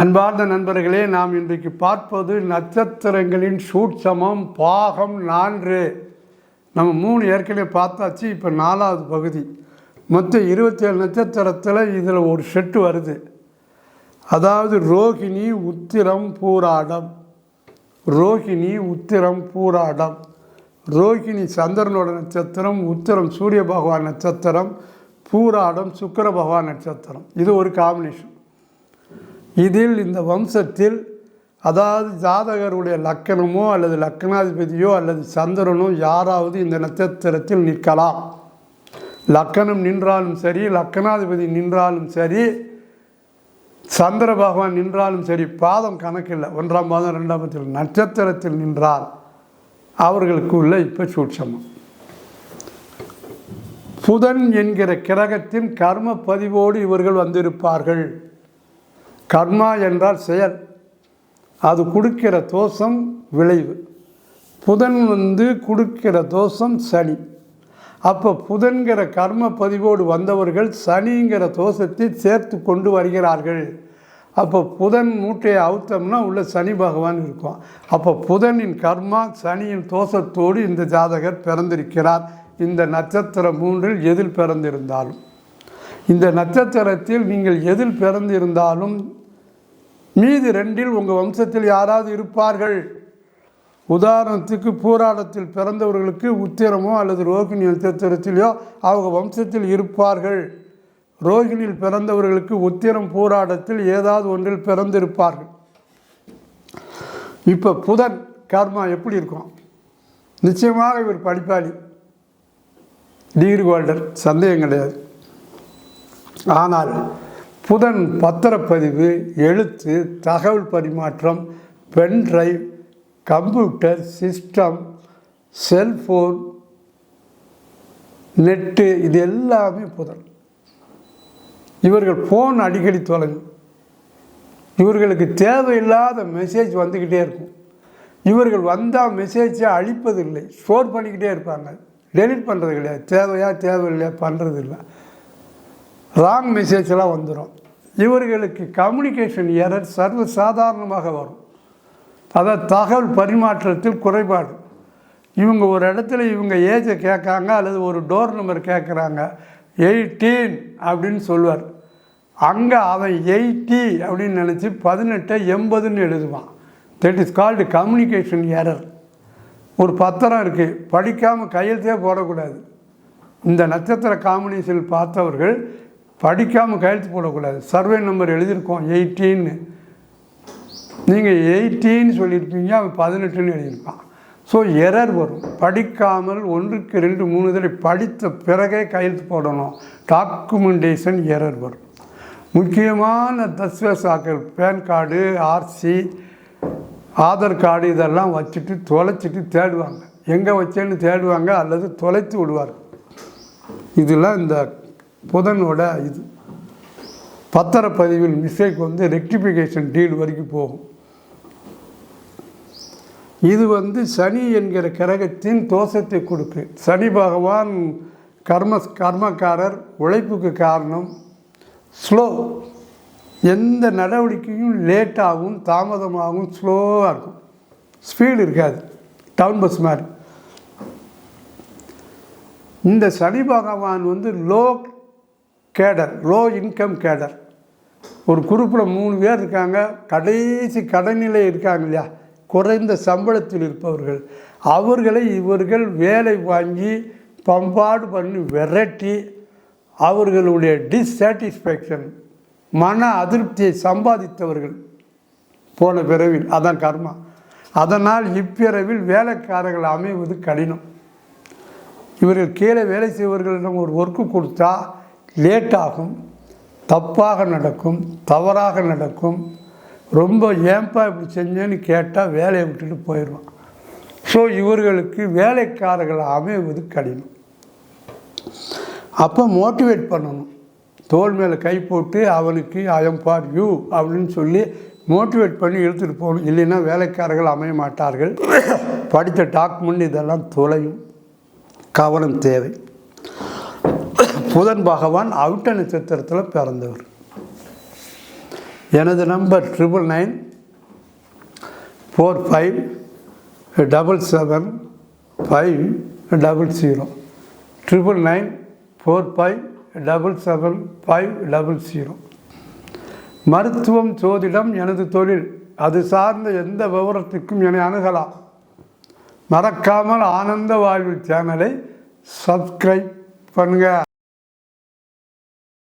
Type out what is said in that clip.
அன்பார்ந்த நண்பர்களே நாம் இன்றைக்கு பார்ப்பது நட்சத்திரங்களின் சூட்சமம் பாகம் நான்கு. நம்ம மூணு ஏற்கனவே பார்த்தாச்சு இப்போ நாலாவது பகுதி. மொத்தம் இருபத்தேழு நட்சத்திரத்தில் இதில் ஒரு செட்டு வருது. அதாவது ரோகிணி உத்திரம் பூராடம். ரோகிணி உத்திரம் பூராடம். ரோகிணி சந்திரனோட நட்சத்திரம் உத்திரம் சூரிய பகவான் நட்சத்திரம் பூராடம் சுக்கிர பகவான் நட்சத்திரம். இது ஒரு காம்பினேஷன் இதில் இந்த வம்சத்தில் அதாவது ஜாதகருடைய லக்கணமோ அல்லது லக்கணாதிபதியோ அல்லது சந்திரனோ யாராவது இந்த நட்சத்திரத்தில் நிற்கலாம். லக்கணம் நின்றாலும் சரி லக்கணாதிபதி நின்றாலும் சரி சந்திர பகவான் நின்றாலும் சரி பாதம் கணக்கில்லை. ஒன்றாம் பாதம் ரெண்டாம் பாதத்தில் நட்சத்திரத்தில் நின்றால் அவர்களுக்கு உள்ள இப்போ சூட்சமம். புதன் என்கிற கிரகத்தின் கர்ம பதிவோடு இவர்கள் வந்திருப்பார்கள். கர்மா என்றால் செயல். அது கொடுக்கிற தோஷம் விளைவு. புதன் வந்து கொடுக்கிற தோஷம் சனி. அப்போ புதன்கிற கர்ம பதிவோடு வந்தவர்கள் சனிங்கிற தோஷத்தை சேர்த்து கொண்டு வருகிறார்கள். அப்போ புதன் மூட்டையை அவுத்தம்னா உள்ள சனி பகவான் இருக்கும். அப்போ புதனின் கர்மா சனியின் தோஷத்தோடு இந்த ஜாதகர் பிறந்திருக்கிறார். இந்த நட்சத்திரம் மூன்றில் எதில் பிறந்திருந்தாலும். இந்த நட்சத்திரத்தில் நீங்கள் எதில் பிறந்திருந்தாலும் மீதி ரெண்டில் உங்கள் வம்சத்தில் யாராவது இருப்பார்கள்? உதாரணத்துக்கு பூராடத்தில் பிறந்தவர்களுக்கு உத்திரமோ அல்லது ரோகிணி நட்சத்திரத்திலையோ அவங்க வம்சத்தில் இருப்பார்கள். ரோகிணியில் பிறந்தவர்களுக்கு உத்திரம் பூராடத்தில் ஏதாவது ஒன்றில் பிறந்திருப்பார்கள். இப்போ புதன் கர்மா எப்படி இருக்கும்? நிச்சயமாக இவர் படிப்பாளி. டிகிரி ஹோல்டர் சந்தேகம் கிடையாது. ஆனால் புதன் பத்திரப்பதிவு எழுத்து தகவல் பரிமாற்றம் pen drive computer system cellphone net இது எல்லாமே புதன். இவர்கள் ஃபோன் அடிக்கடி தொலையும் இவர்களுக்கு தேவையில்லாத மெசேஜ் வந்துக்கிட்டே இருக்கும். இவர்கள் வந்தால் மெசேஜை அழிப்பதில்லை ஸ்டோர் பண்ணிக்கிட்டே இருப்பாங்க. டெலிட் பண்ணுறது கிடையாது. தேவையா தேவையில்லையா பண்ணுறது இல்லை ராங் மெசேஜெல்லாம் வந்துடும் இவர்களுக்கு கம்யூனிகேஷன் எரர் சர்வ சாதாரணமாக வரும். அதாவது தகவல் பரிமாற்றத்தில் குறைபாடு. இவங்க ஒரு இடத்துல இவங்க ஏஜை கேட்காங்க அல்லது ஒரு டோர் நம்பர் கேட்குறாங்க எயிட்டீன் அப்படின்னு சொல்லுவார் அங்கே அவன் எயிட்டி அப்படின்னு நினச்சி பதினெட்டை எண்பதுன்னு எழுதுவான். That is called communication error ஒரு பத்திரம் இருக்குது படிக்காமல் கையெழுத்தே போடக்கூடாது. இந்த நட்சத்திர காம்பினேஷனில் பார்த்தவர்கள் படிக்காமல் கையெழுத்து போடக்கூடாது. சர்வே நம்பர் எழுதியிருக்கோம் எயிட்டீன்னு நீங்கள் எயிட்டீன்னு சொல்லியிருப்பீங்க அவன் பதினெட்டுன்னு எழுதியிருப்பான். ஸோ எரர் வரும். படிக்காமல் ஒன்றுக்கு ரெண்டு மூணு தடவை படித்த பிறகே கையெழுத்து போடணும். டாக்குமெண்டேஷன் எரர் வரும். முக்கியமான தஸ்வசாக்கள் PAN card RC Aadhaar card இதெல்லாம் வச்சுட்டு தொலைச்சிட்டு தேடுவாங்க. எங்கே வச்சேன்னு தேடுவாங்க அல்லது தொலைத்து விடுவார்கள். இதெல்லாம் இந்த புதனோட இது பத்திரப்பதிவில் மிஸ்டேக் வந்து ரெக்டிஃபிகேஷன் டீல் வரைக்கும் போகும். இது வந்து சனி என்கிற கிரகத்தின் தோஷத்தை கொடுக்கு. சனி பகவான் கர்ம கர்மக்காரர் உழைப்புக்கு காரணம். ஸ்லோ எந்த நடவடிக்கையும் லேட்டாகவும் தாமதமாகவும் ஸ்லோவாக இருக்கும். ஸ்பீடு இருக்காது. டவுன் பஸ் மாதிரி. இந்த சனி பகவான் வந்து low cadre low income cadre. ஒரு குரூப்பில் மூணு பேர் இருக்காங்க கடைசி கடனிலை இருக்காங்க இல்லையா? குறைந்த சம்பளத்தில் இருப்பவர்கள். அவர்களை இவர்கள் வேலை வாங்கி பம்பாடு பண்ணி விரட்டி அவர்களுடைய டிஸ்சாட்டிஸ்ஃபேக்ஷன் மன அதிருப்தியை சம்பாதித்தவர்கள் போன பிறவில். அதான் கர்மா. அதனால் இப்பிறவில் வேலைக்காரர்கள் அமைவது கடினம். இவர்கள் கீழே வேலை செய்வர்களிடம் ஒரு ஒர்க்கு கொடுத்தா லேட் ஆகும் தப்பாக நடக்கும் தவறாக நடக்கும் ரொம்ப ஏன்பா இப்படி செஞ்சேன்னு கேட்டால் வேலையை விட்டுட்டு போயிடுவான். ஸோ இவர்களுக்கு வேலைக்காரர்களை அமைவது கடினம். அப்போ மோட்டிவேட் பண்ணணும். தோல் மேலே கை போட்டு அவனுக்கு ஐஎம் ஃபார் யூ அப்படின்னு சொல்லி மோட்டிவேட் பண்ணி எடுத்துகிட்டு போகணும். இல்லைன்னா வேலைக்காரர்கள் அமைய மாட்டார்கள். படித்த டாக்குமெண்ட் இதெல்லாம் தொலையும். கவனம் தேவை. புதன் பகவான் அவிட்ட நட்சத்திரத்தில் பிறந்தவர். எனது number triple nine four five double seven five double zero triple nine four five double seven five double zero மருத்துவம் சோதிடம் எனது தொழில். அது சார்ந்த எந்த விவரத்துக்கும் என்னை அணுகலாம் மறக்காமல் ஆனந்த வாழ்வு சேனலை சப்ஸ்கிரைப் பண்ணுங்கள்